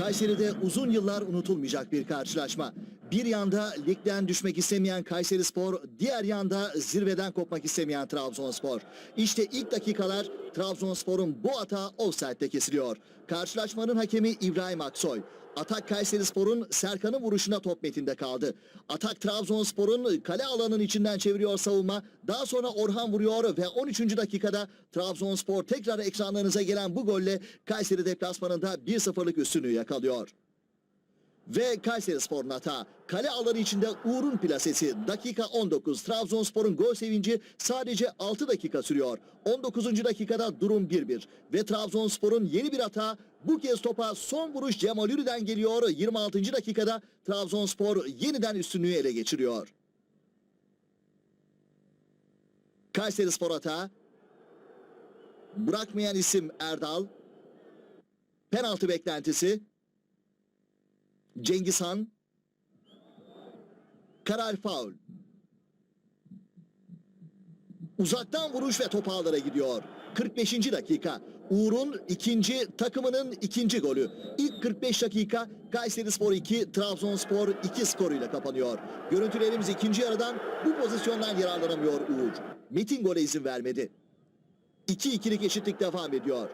Kayseri'de uzun yıllar unutulmayacak bir karşılaşma. Bir yanda ligden düşmek istemeyen Kayseri Spor, diğer yanda zirveden kopmak istemeyen Trabzonspor. İşte ilk dakikalar Trabzonspor'un bu hata offside'de kesiliyor. Karşılaşmanın hakemi İbrahim Aksoy. Atak Kayseri Spor'un Serkan'ın vuruşuna top metinde kaldı. Atak Trabzonspor'un kale alanının içinden çeviriyor savunma. Daha sonra Orhan vuruyor ve 13. dakikada Trabzonspor tekrar ekranlarınıza gelen bu golle Kayseri deplasmanında 1-0'lık üstünlüğü yakalıyor. Ve Kayseri Spor'un hata. Kale alanı içinde Uğur'un plasesi. Dakika 19. Trabzonspor'un gol sevinci sadece 6 dakika sürüyor. 19. dakikada durum 1-1. Ve Trabzonspor'un yeni bir hata. Bu kez topa son vuruş Cemal Ürü'den geliyor. 26. dakikada Trabzonspor yeniden üstünlüğü ele geçiriyor. Kayseri Spor hata. Bırakmayan isim Erdal. Penaltı beklentisi. Cengizhan. Karar faul. Uzaktan vuruş ve top ağlara gidiyor. 45. dakika. Uğur'un ikinci takımının ikinci golü. İlk 45 dakika Kayseri Spor 2, Trabzonspor 2 skoruyla kapanıyor. Görüntülerimiz ikinci yarıdan bu pozisyondan yararlanamıyor Uğur. Metin gole izin vermedi. 2-2'lik eşitlik devam ediyor.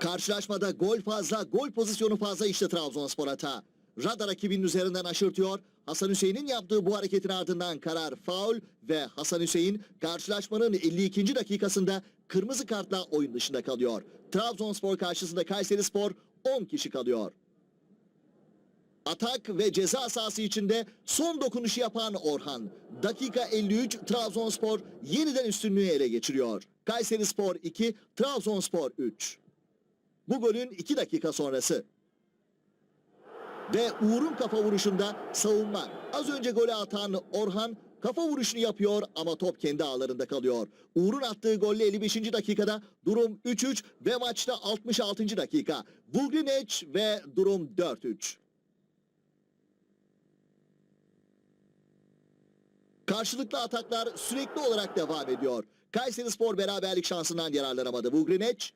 Karşılaşmada gol fazla, gol pozisyonu fazla işte Trabzonspor hata. Radar rakibinin üzerinden aşırtıyor. Hasan Hüseyin'in yaptığı bu hareketin ardından karar faul ve Hasan Hüseyin karşılaşmanın 52. dakikasında kırmızı kartla oyun dışında kalıyor. Trabzonspor karşısında Kayserispor 10 kişi kalıyor. Atak ve ceza sahası içinde son dokunuşu yapan Orhan. Dakika 53 Trabzonspor yeniden üstünlüğü ele geçiriyor. Kayserispor 2, Trabzonspor 3. Bu golün 2 dakika sonrası. Ve Uğur'un kafa vuruşunda savunma. Az önce golü atan Orhan kafa vuruşunu yapıyor ama top kendi ağlarında kalıyor. Uğur'un attığı golle 55. dakikada durum 3-3 ve maçta 66. dakika. Vugrinec ve durum 4-3. Karşılıklı ataklar sürekli olarak devam ediyor. Kayseri Spor beraberlik şansından yararlanamadı. Vugrinec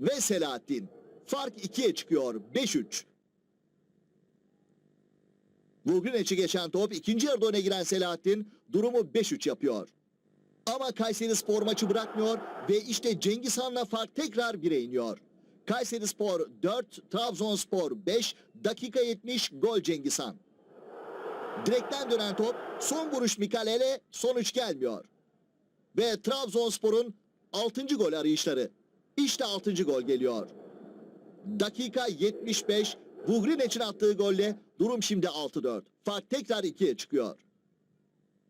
ve Selahattin. Fark 2'ye çıkıyor. 5-3. Vugrinec'i geçen top ikinci yarıda öne giren Selahattin durumu 5-3 yapıyor. Ama Kayseri Spor maçı bırakmıyor ve işte Cengiz Han'la fark tekrar 1'e iniyor. Kayseri Spor 4, Trabzonspor 5, dakika 70 gol Cengiz Han. Direkten dönen top son vuruş Mikalele sonuç gelmiyor. Ve Trabzonspor'un 6. gol arayışları. İşte 6. gol geliyor. Dakika 75 Vugrinec'in attığı golle durum şimdi 6-4. Fark tekrar 2'ye çıkıyor.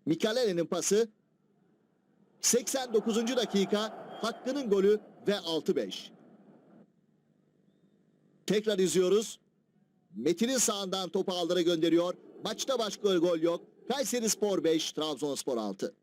Mikalele'nin pası 89. dakika Hakkı'nın golü ve 6-5. Tekrar izliyoruz. Metin'in sağından topu ağlara gönderiyor. Maçta başka gol yok. Kayseri Spor 5, Trabzonspor 6.